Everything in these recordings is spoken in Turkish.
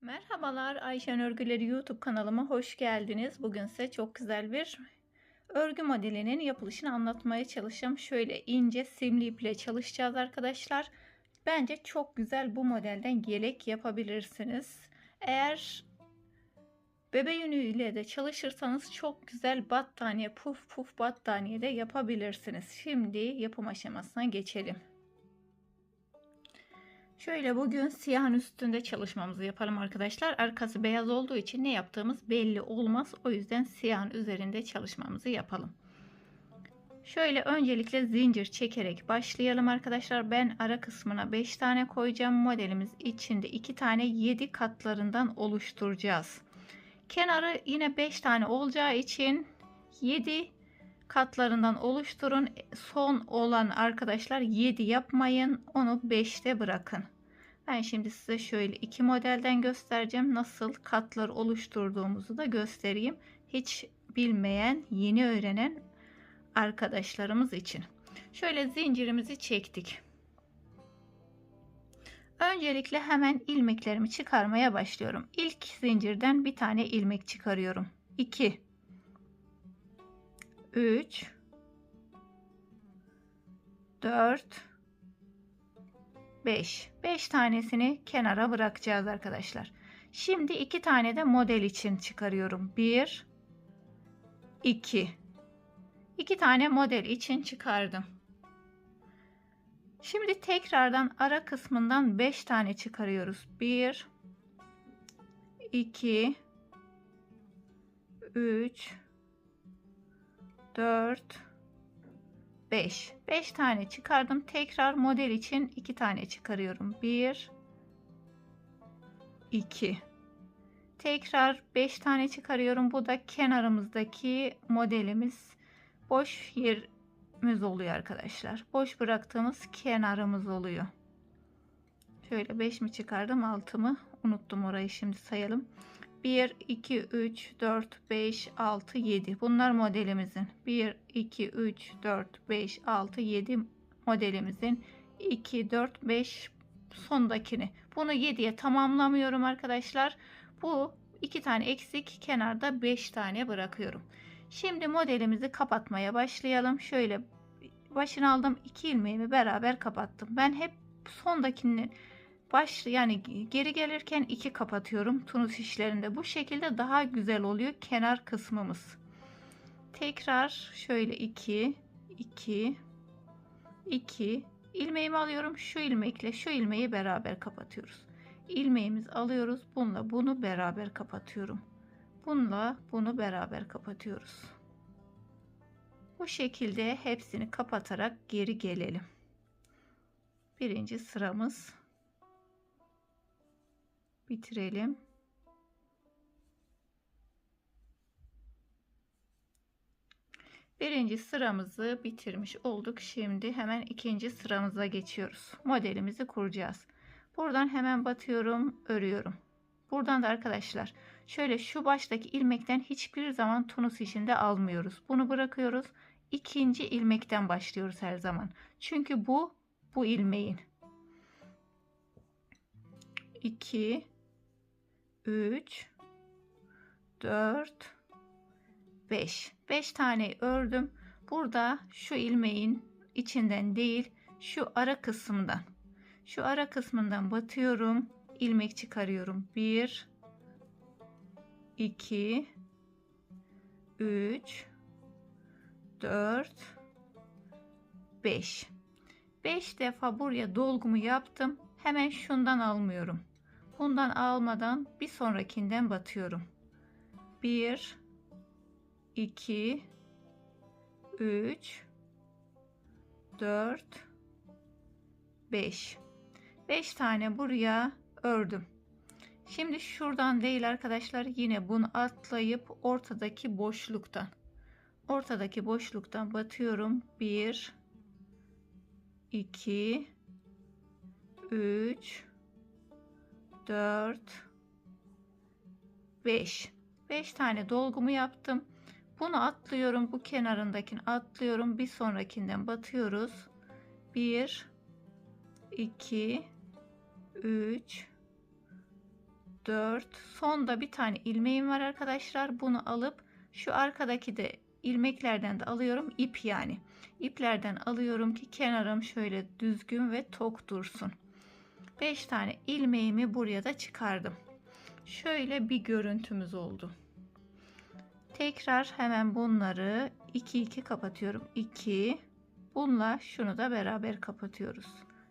Merhabalar Ayşen Örgüleri YouTube kanalıma hoş geldiniz. Bugün size çok güzel bir örgü modelinin yapılışını anlatmaya çalışacağım. Şöyle ince simli iple çalışacağız arkadaşlar. Bence çok güzel bu modelden yelek yapabilirsiniz. Eğer bebe yünüyle de çalışırsanız çok güzel battaniye puf puf battaniye de yapabilirsiniz. Şimdi yapım aşamasına geçelim. Şöyle bugün siyahın üstünde çalışmamızı yapalım arkadaşlar. Arkası beyaz olduğu için ne yaptığımız belli olmaz. O yüzden siyahın üzerinde çalışmamızı yapalım. Şöyle öncelikle zincir çekerek başlayalım arkadaşlar. Ben ara kısmına 5 tane koyacağım. Modelimiz içinde 2 tane 7 katlarından oluşturacağız. Kenarı yine 5 tane olacağı için 7 katlarından oluşturun. Son olan arkadaşlar 7 yapmayın. Onu 5'te bırakın. Ben şimdi size şöyle iki modelden göstereceğim. Nasıl katlar oluşturduğumuzu da göstereyim. Hiç bilmeyen, yeni öğrenen arkadaşlarımız için. Şöyle zincirimizi çektik. Öncelikle hemen ilmeklerimi çıkarmaya başlıyorum. İlk zincirden bir tane ilmek çıkarıyorum. 2 3 4 5 5 tanesini kenara bırakacağız arkadaşlar. Şimdi iki tane de model için çıkarıyorum. 1 2 2 tane model için çıkardım. Şimdi tekrardan ara kısmından 5 tane çıkarıyoruz. 1 2 3 4 5 5 tane çıkardım. Tekrar model için 2 tane çıkarıyorum. 1 2 Tekrar 5 tane çıkarıyorum. Bu da kenarımızdaki modelimiz. Boş yerimiz oluyor arkadaşlar. Boş bıraktığımız kenarımız oluyor. Şöyle 5 mi çıkardım? 6 mı? Unuttum orayı şimdi sayalım. 1, 2, 3, 4, 5, 6, 7. Bunlar modelimizin. 1, 2, 3, 4, 5, 6, 7 modelimizin. 2, 4, 5 sondakini. Bunu 7'ye tamamlamıyorum arkadaşlar. Bu iki tane eksik kenarda 5 tane bırakıyorum. Şimdi modelimizi kapatmaya başlayalım. Şöyle başını aldım. 2 ilmeğimi beraber kapattım. Ben hep sondakini baş yani geri gelirken iki kapatıyorum tunus işlerinde bu şekilde daha güzel oluyor kenar kısmımız tekrar şöyle 2 2 2 ilmeğimi alıyorum şu ilmekle şu ilmeği beraber kapatıyoruz ilmeğimiz alıyoruz bununla bunu beraber kapatıyorum bununla bunu beraber kapatıyoruz bu şekilde hepsini kapatarak geri gelelim birinci sıramız bitirelim. Birinci sıramızı bitirmiş olduk. Şimdi hemen ikinci sıramıza geçiyoruz. Modelimizi kuracağız. Buradan hemen batıyorum, örüyorum. Buradan da arkadaşlar şöyle şu baştaki ilmekten hiçbir zaman tunus içinde almıyoruz. Bunu bırakıyoruz. İkinci ilmekten başlıyoruz her zaman. Çünkü bu bu ilmeğin 2 3 4 5 5 tane ördüm. Burada şu ilmeğin içinden değil şu ara kısımdan şu ara kısmından batıyorum. ilmek çıkarıyorum. 1 2 3 4 5 5 defa buraya dolgumu yaptım. Hemen şundan almıyorum. Bundan almadan bir sonrakinden batıyorum. 1 2 3 4 5 5 tane buraya ördüm. Şimdi şuradan değil arkadaşlar yine bunu atlayıp ortadaki boşluktan ortadaki boşluktan batıyorum. 1 2 3 4 5 5 tane dolgumu yaptım. Bunu atlıyorum. Bu kenarındakini atlıyorum. Bir sonrakinden batıyoruz. 1 2 3 4 sonda bir tane ilmeğim var arkadaşlar. Bunu alıp şu arkadaki de ilmeklerden de alıyorum. ip yani. İplerden alıyorum ki kenarım şöyle düzgün ve tok dursun. 5 tane ilmeğimi buraya da çıkardım. Şöyle bir görüntümüz oldu. Tekrar hemen bunları 2 2 kapatıyorum. 2 bununla şunu da beraber kapatıyoruz.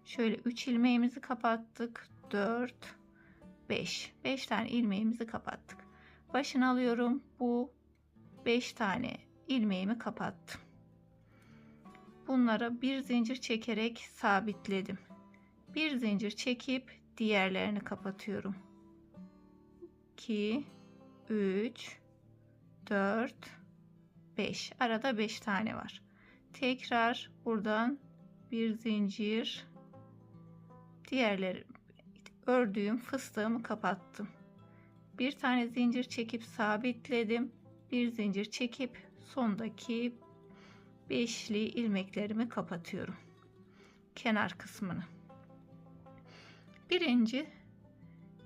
Şöyle 3 ilmeğimizi kapattık. 4 5 5 tane ilmeğimizi kapattık. Başını alıyorum. Bu 5 tane ilmeğimi kapattım. Bunlara bir zincir çekerek sabitledim. Bir zincir çekip diğerlerini kapatıyorum. 2 3 4 5 arada 5 tane var. Tekrar buradan bir zincir diğerleri ördüğüm fıstığımı kapattım. Bir tane zincir çekip sabitledim. Bir zincir çekip sondaki beşli ilmeklerimi kapatıyorum. Kenar kısmını. Birinci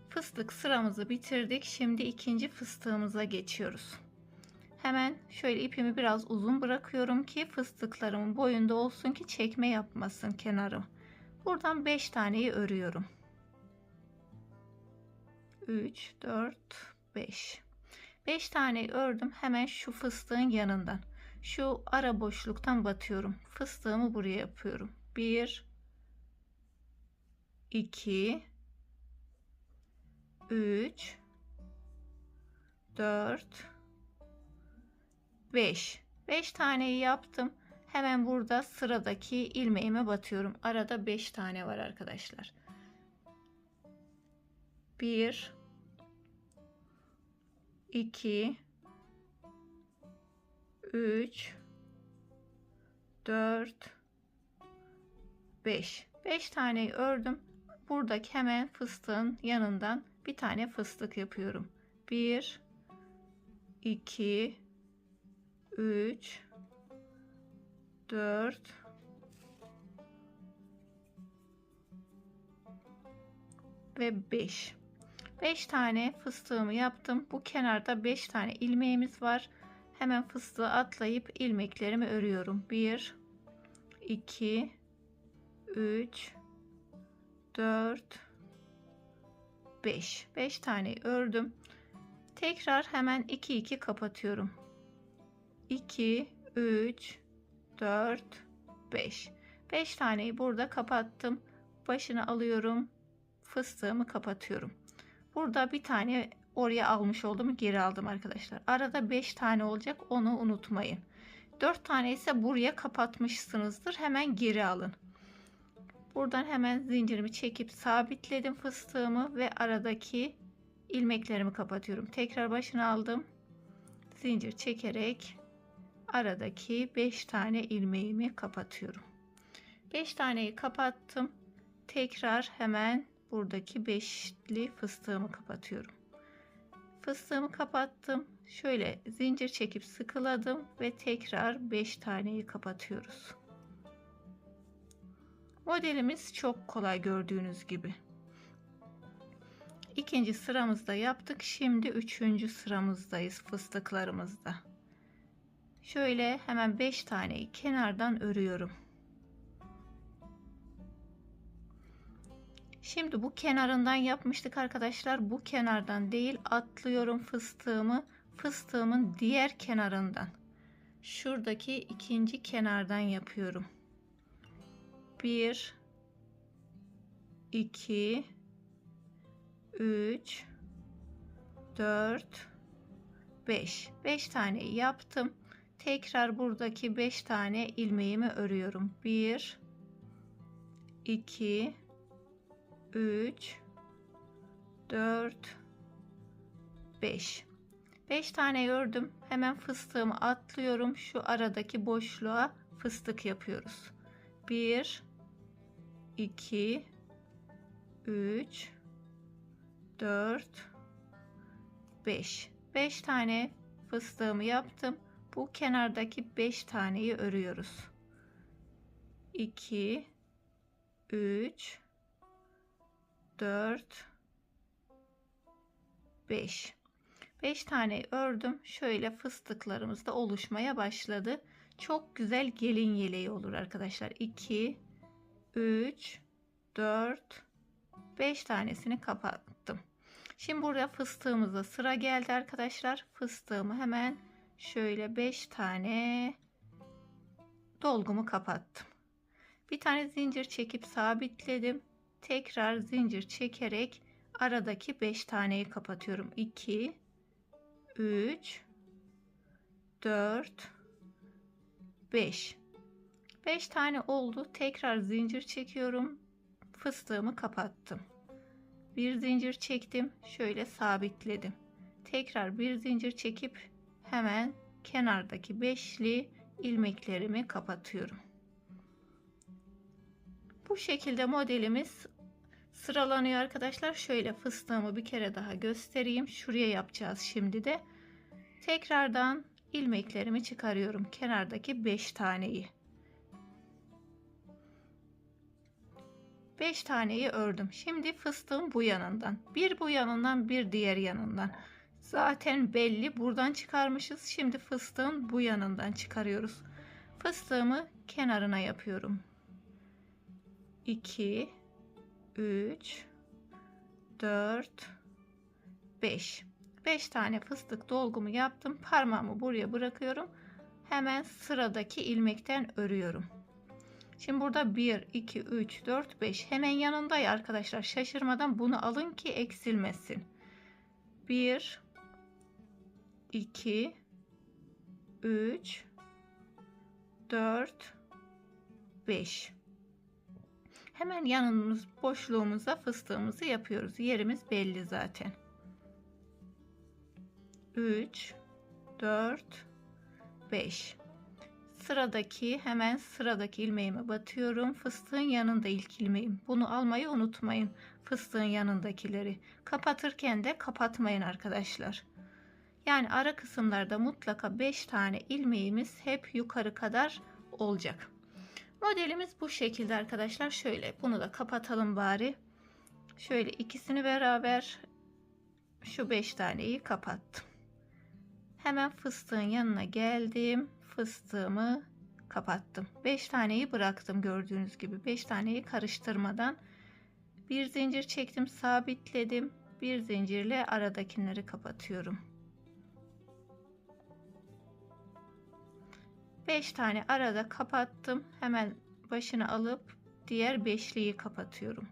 fıstık sıramızı bitirdik. Şimdi ikinci fıstığımıza geçiyoruz. Hemen şöyle ipimi biraz uzun bırakıyorum ki fıstıklarımın boyunda olsun ki çekme yapmasın kenarım. Buradan 5 taneyi örüyorum. 3 4 5 5 tane ördüm hemen şu fıstığın yanından. Şu ara boşluktan batıyorum. Fıstığımı buraya yapıyorum. 1 2 3 4 5 5 taneyi yaptım. Hemen burada sıradaki ilmeğime batıyorum. Arada 5 tane var arkadaşlar 1 2 3 4 5 5 taneyi ördüm. Buradaki hemen fıstığın yanından bir tane fıstık yapıyorum. 1 2 3 4 ve 5 5 tane fıstığımı yaptım. Bu kenarda 5 tane ilmeğimiz var. Hemen fıstığı atlayıp ilmeklerimi örüyorum. 1 2 3 4 5 5 tane ördüm. Tekrar hemen 2 2 kapatıyorum. 2 3 4 5 5 taneyi burada kapattım. Başını alıyorum. Fıstığımı kapatıyorum. Burada bir tane oraya almış oldum geri aldım arkadaşlar. Arada 5 tane olacak onu unutmayın. 4 tane ise buraya kapatmışsınızdır. Hemen geri alın. Buradan hemen zincirimi çekip sabitledim fıstığımı ve aradaki ilmeklerimi kapatıyorum. Tekrar başına aldım. Zincir çekerek aradaki 5 tane ilmeğimi kapatıyorum. 5 taneyi kapattım. Tekrar hemen buradaki beşli fıstığımı kapatıyorum. Fıstığımı kapattım. Şöyle zincir çekip sıkıladım ve tekrar 5 taneyi kapatıyoruz. Modelimiz çok kolay gördüğünüz gibi. İkinci sıramızda yaptık. Şimdi üçüncü sıramızdayız fıstıklarımızda. Şöyle hemen 5 taneyi kenardan örüyorum. Şimdi bu kenarından yapmıştık arkadaşlar. Bu kenardan değil atlıyorum fıstığımı. Fıstığımın diğer kenarından. Şuradaki ikinci kenardan yapıyorum. 1 2 3 4 5 5 tane yaptım. Tekrar buradaki 5 tane ilmeğimi örüyorum. 1 2 3 4 5 5 tane ördüm. Hemen fıstığımı atlıyorum. Şu aradaki boşluğa fıstık yapıyoruz. 1 2 3 4 5 5 tane fıstığımı yaptım. bu kenardaki 5 taneyi örüyoruz. 2 3 4 5 5 tane ördüm. Şöyle fıstıklarımız da oluşmaya başladı. Çok güzel gelin yeleği olur arkadaşlar. 2 3 4 5 tanesini kapattım. Şimdi burada fıstığımıza sıra geldi arkadaşlar. Fıstığımı hemen şöyle 5 tane dolgumu kapattım. Bir tane zincir çekip sabitledim. Tekrar zincir çekerek aradaki 5 taneyi kapatıyorum. 2 3 4 5 5 tane oldu. Tekrar zincir çekiyorum. Fıstığımı kapattım. Bir zincir çektim. Şöyle sabitledim. Tekrar bir zincir çekip hemen kenardaki beşli ilmeklerimi kapatıyorum. Bu şekilde modelimiz sıralanıyor arkadaşlar. Şöyle fıstığımı bir kere daha göstereyim. Şuraya yapacağız şimdi de. Tekrardan ilmeklerimi çıkarıyorum. Kenardaki 5 taneyi. 5 taneyi ördüm. Şimdi fıstığın bu yanından. Bir bu yanından bir diğer yanından. Zaten belli. Buradan çıkarmışız. Şimdi fıstığın bu yanından çıkarıyoruz. Fıstığımı kenarına yapıyorum. 2 3 4 5 5 tane fıstık dolgumu yaptım. Parmağımı buraya bırakıyorum. Hemen sıradaki ilmekten örüyorum. Şimdi burada 1, 2, 3, 4, 5 hemen yanında ya arkadaşlar şaşırmadan bunu alın ki eksilmesin. 1, 2, 3, 4, 5. Hemen yanımız boşluğumuza fıstığımızı yapıyoruz. Yerimiz belli zaten. 3, 4, 5. Sıradaki hemen sıradaki ilmeğime batıyorum. Fıstığın yanında ilk ilmeğim. Bunu almayı unutmayın. Fıstığın yanındakileri. Kapatırken de kapatmayın arkadaşlar. Yani ara kısımlarda mutlaka 5 tane ilmeğimiz hep yukarı kadar olacak. Modelimiz bu şekilde arkadaşlar. Şöyle bunu da kapatalım bari. Şöyle ikisini beraber şu 5 taneyi kapattım. Hemen fıstığın yanına geldim fıstığımı kapattım. 5 taneyi bıraktım gördüğünüz gibi. 5 taneyi karıştırmadan bir zincir çektim, sabitledim. Bir zincirle aradakileri kapatıyorum. 5 tane arada kapattım. Hemen başını alıp diğer beşliği kapatıyorum.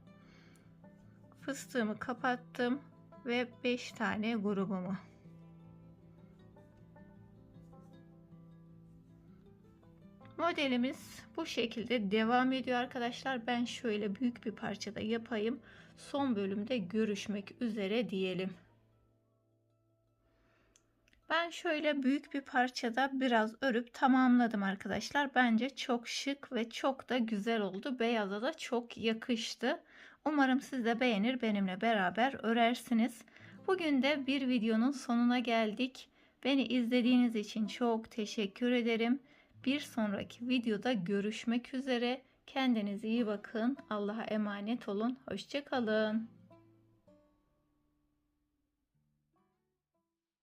Fıstığımı kapattım ve 5 tane grubumu Modelimiz bu şekilde devam ediyor arkadaşlar. Ben şöyle büyük bir parçada yapayım. Son bölümde görüşmek üzere diyelim. Ben şöyle büyük bir parçada biraz örüp tamamladım arkadaşlar. Bence çok şık ve çok da güzel oldu. Beyaza da çok yakıştı. Umarım siz de beğenir benimle beraber örersiniz. Bugün de bir videonun sonuna geldik. Beni izlediğiniz için çok teşekkür ederim. Bir sonraki videoda görüşmek üzere. Kendinize iyi bakın. Allah'a emanet olun. Hoşçakalın.